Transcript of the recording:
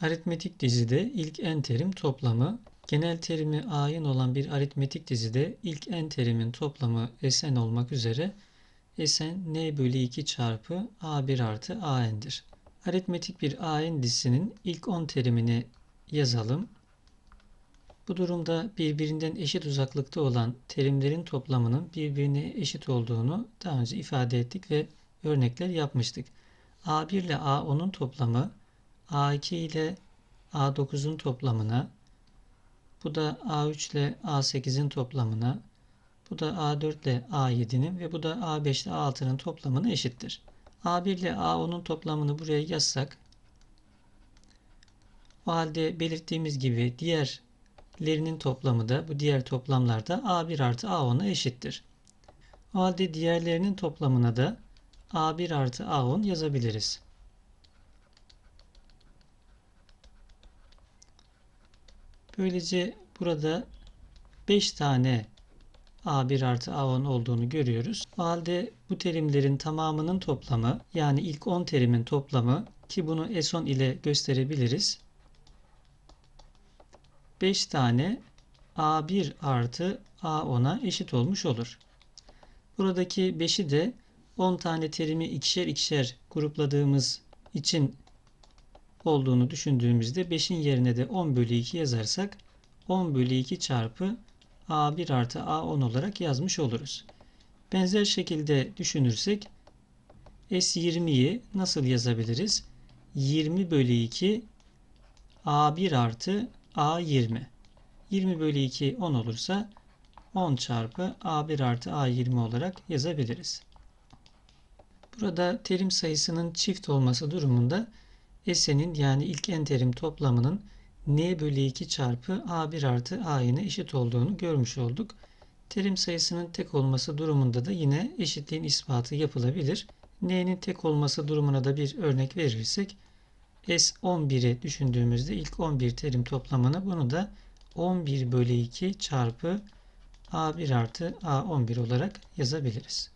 Aritmetik dizide ilk n terim toplamı, genel terimi a'in olan bir aritmetik dizide ilk n terimin toplamı Sn olmak üzere Sn n bölü 2 çarpı a1 artı an'dir. Aritmetik bir an dizisinin ilk 10 terimini yazalım. Bu durumda birbirinden eşit uzaklıkta olan terimlerin toplamının birbirine eşit olduğunu daha önce ifade ettik ve örnekler yapmıştık. A1 ile A10'un toplamı A2 ile A9'un toplamına, bu da A3 ile A8'in toplamına, bu da A4 ile A7'nin ve bu da A5 ile A6'nın toplamına eşittir. A1 ile A10'un toplamını buraya yazsak, o halde belirttiğimiz gibi diğerlerinin toplamı da bu diğer toplamlarda A1 artı A10'a eşittir. O halde diğerlerinin toplamına da A1 artı A10 yazabiliriz. Böylece burada 5 tane A1 artı A10 olduğunu görüyoruz. O halde bu terimlerin tamamının toplamı yani ilk 10 terimin toplamı ki bunu S10 ile gösterebiliriz. 5 tane A1 artı A10'a eşit olmuş olur. Buradaki 5'i de 10 tane terimi ikişer ikişer grupladığımız için olduğunu düşündüğümüzde 5'in yerine de 10 bölü 2 yazarsak 10 bölü 2 çarpı A1 artı A10 olarak yazmış oluruz. Benzer şekilde düşünürsek S20'yi nasıl yazabiliriz? 20 bölü 2 A1 artı A20. 20 bölü 2 10 olursa 10 çarpı A1 artı A20 olarak yazabiliriz. Burada terim sayısının çift olması durumunda S'nin yani ilk en terim toplamının n bölü 2 çarpı a1 artı a'ine eşit olduğunu görmüş olduk. Terim sayısının tek olması durumunda da yine eşitliğin ispatı yapılabilir. n'nin tek olması durumuna da bir örnek verirsek S11'i düşündüğümüzde ilk 11 terim toplamını bunu da 11 bölü 2 çarpı a1 artı a11 olarak yazabiliriz.